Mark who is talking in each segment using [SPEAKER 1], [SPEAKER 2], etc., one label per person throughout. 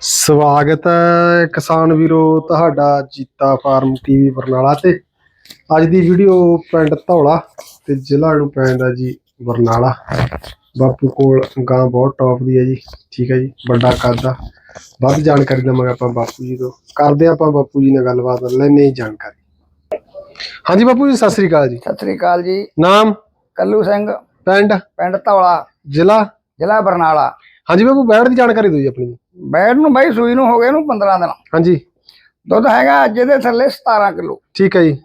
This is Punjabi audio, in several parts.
[SPEAKER 1] ਸਵਾਗਤ ਹੈ ਕਿਸਾਨ ਵੀਰੋ ਤੁਹਾਡਾ ਜੀਤਾ ਫਾਰਮ ਟੀਵੀ ਬਰਨਾਲਾ ਤੇ। ਅੱਜ ਦੀ ਵੀਡੀਓ ਪਿੰਡ ਧੌਲਾ ਤੇ ਜ਼ਿਲ੍ਹਾ ਨੂੰ ਪੈਂਦਾ ਜੀ ਬਰਨਾਲਾ। ਬਾਪੂ ਕੋਲ ਗਾਂ ਬਹੁਤ ਟੌਪ ਦੀ ਹੈ ਜੀ ਠੀਕ ਹੈ ਜੀ ਵੱਡਾ ਕੱਦ ਵੱਧ ਜਾਣਕਾਰੀ ਲਵਾਂਗੇ ਆਪਾਂ ਬਾਪੂ ਜੀ ਤੋਂ। ਕਰਦੇ ਆਪਾਂ ਬਾਪੂ ਜੀ ਨਾਲ ਗੱਲਬਾਤ ਲੈਣੇ ਜਾਣਕਾਰੀ। ਹਾਂਜੀ ਬਾਪੂ ਜੀ ਸਤਿ ਸ੍ਰੀ ਅਕਾਲ ਜੀ।
[SPEAKER 2] ਸਤਿ ਸ੍ਰੀ ਅਕਾਲ ਜੀ।
[SPEAKER 1] ਨਾਮ?
[SPEAKER 2] ਕੱਲੂ ਸਿੰਘ।
[SPEAKER 1] ਪਿੰਡ?
[SPEAKER 2] ਪਿੰਡ ਧੌਲਾ।
[SPEAKER 1] ਜ਼ਿਲ੍ਹਾ?
[SPEAKER 2] ਜ਼ਿਲ੍ਹਾ ਬਰਨਾਲਾ।
[SPEAKER 1] ਹਾਂਜੀ ਬਾਪੂ ਬੈਠ ਦੀ ਜਾਣਕਾਰੀ ਦਿਓ ਜੀ ਆਪਣੀ।
[SPEAKER 2] ਬੈਡ ਨੂੰ ਬਾਈ ਸੂਈ ਨੂੰ ਹੋ ਗਏ ਨੂੰ 15 ਦਿਨ।
[SPEAKER 1] ਹਾਂਜੀ।
[SPEAKER 2] ਦੁੱਧ ਹੈਗਾ ਅੱਜ ਦੇ ਥੱਲੇ 17 ਕਿਲੋ।
[SPEAKER 1] ਠੀਕ ਹੈ ਜੀ।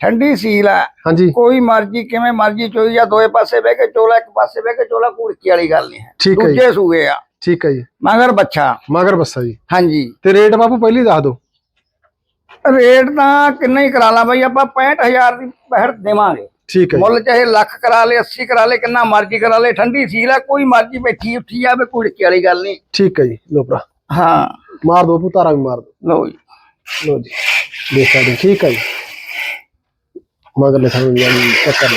[SPEAKER 2] ਠੰਡੀ ਸੀਲ ਹੈ।
[SPEAKER 1] ਹਾਂਜੀ।
[SPEAKER 2] ਕੋਈ ਮਰਜ਼ੀ ਕਿਵੇਂ ਮਰਜ਼ੀ ਚੋਈ ਜਾਂ ਦੋਏ ਪਾਸੇ ਬਹਿ ਕੇ ਚੋਲਾ ਇੱਕ ਪਾਸੇ ਬਹਿ ਕੇ ਚੋਲਾ ਘੂੜਕੀ ਵਾਲੀ ਗੱਲ ਨਹੀਂ ਹੈ।
[SPEAKER 1] ਠੀਕ ਹੈ ਜੀ।
[SPEAKER 2] ਦੂਜੇ ਸੂਏ ਆ।
[SPEAKER 1] ਠੀਕ ਹੈ ਜੀ।
[SPEAKER 2] ਮਗਰ ਬੱਚਾ
[SPEAKER 1] ਮਗਰ ਬੱਸਾ ਜੀ।
[SPEAKER 2] ਹਾਂਜੀ।
[SPEAKER 1] ਤੇ ਰੇਟ ਬਾਪੂ ਪਹਿਲੀ ਦੱਸ ਦਿਓ।
[SPEAKER 2] ਰੇਟ ਤਾਂ ਕਿੰਨਾ ਹੀ ਕਰਾ ਲਾ ਬਾਈ ਆਪਾਂ 65000 ਦੀ ਪਹਿਰ ਦੇਵਾਂਗੇ।
[SPEAKER 1] ਠੀਕ ਹੈ
[SPEAKER 2] ਮੁੱਲ ਚਾਹੇ ਲੱਖ ਕਰਾ ਲੇ 80 ਕਰਾ ਲੇ ਕਿੰਨਾ ਮਰਜ਼ੀ ਕਰਾ ਲੇ ਠੰਡੀ ਸੀਲ ਹੈ ਕੋਈ ਮਰਜ਼ੀ ਬੈਠੀ ਉੱਠੀ ਜਾਵੇ ਘੂੜਕੀ ਵਾਲੀ ਗੱਲ ਨਹੀਂ।
[SPEAKER 1] ਠੀਕ ਹੈ ਜੀ ਲੋ ਭਰਾ।
[SPEAKER 2] ਹਾਂ।
[SPEAKER 1] ਮਾਰ ਦੋ ਪੁੱਤਾਰਾ ਵੀ ਮਾਰ ਦੋ।
[SPEAKER 2] ਲਓ ਜੀ।
[SPEAKER 1] ਲੋ ਜੀ ਦੇਖ ਹੋ, ਠੀਕ ਹੈ ਜੀ। ਮਗਰ ਲਿਖਾ ਜੀ ਚੈੱਕ ਕਰ ਲਓ।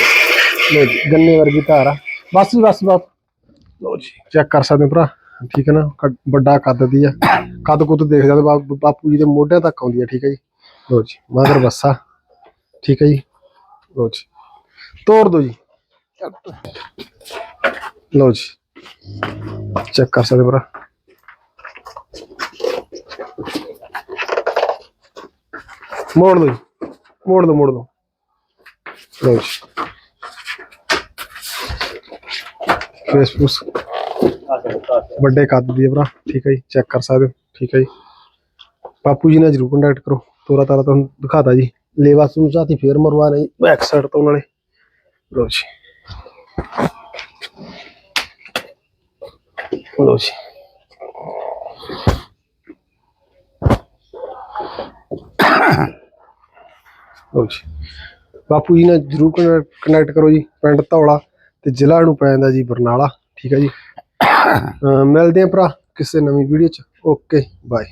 [SPEAKER 1] ਲੋ ਜੀ ਗੰਨੇ ਵਰਗੀ ਧਾਰ ਆ। ਬਸ ਜੀ ਬਸ ਬਾਪ ਲੋ ਜੀ ਚੈੱਕ ਕਰ ਸਕਦੇ ਭਰਾ। ਠੀਕ ਹੈ ਨਾ ਵੱਡਾ ਕੱਦ ਦੀ ਆ। ਕੱਦ ਕੁੱਦ ਦੇਖ ਜਾਂਦੇ ਬਾਪੂ ਜੀ ਦੇ ਮੋਢਿਆਂ ਤੱਕ ਆਉਂਦੀ ਆ ਠੀਕ ਹੈ ਜੀ। ਲੋ ਜੀ ਮਗਰ ਬੱਸਾ। ਠੀਕ ਹੈ ਜੀ। ਲੋ ਜੀ। ਤੋੜ ਦੋ ਜੀ। ਲੋ ਜੀ। ਚੈੱਕ ਕਰ ਸਕਦੇ ਭਰਾ। ਮੋੜ ਦੋ ਜੀ। ਮੋੜ ਦੋ ਮੋੜ ਦੋ। ਲਓ ਜੀ। ਫੇਸਬੁੱਕ ਵੱਡੇ ਕੱਦ ਦੀ ਹੈ ਭਰਾ। ਠੀਕ ਹੈ ਜੀ। ਚੈੱਕ ਕਰ ਸਕਦੇ ਹੋ। ਠੀਕ ਹੈ ਜੀ। ਬਾਪੂ ਜੀ ਨਾਲ ਜਰੂਰ ਕੰਟੈਕਟ ਕਰੋ। ਤੋਰਾ ਤਾਰਾ ਤੁਹਾਨੂੰ ਦਿਖਾਤਾ ਜੀ। ਲੇਵਾ ਸੂ ਸਾਥੀ ਫੇਰ ਮਰਵਾ ਨਹੀਂ ਬੈਕ ਸਾਈਡ ਤੋਂ ਨਾਲੇ ਲਓ ਜੀ। ਲਓ ਜੀ। ਲਓ ਜੀ। ਬਾਪੂ ਜੀ ਨਾਲ ਜਰੂਰ ਕਨੈਕਟ ਕਰੋ ਜੀ, ਪਿੰਡ ਧੌਲਾ ਤੇ ਜ਼ਿਲ੍ਹਾ ਨੂੰ ਪੈ ਜਾਂਦਾ ਜੀ ਬਰਨਾਲਾ, ਠੀਕ ਹੈ ਜੀ। ਮਿਲਦੇ ਆ ਭਰਾ ਕਿਸੇ ਨਵੀਂ ਵੀਡੀਓ ਚ। Okay bye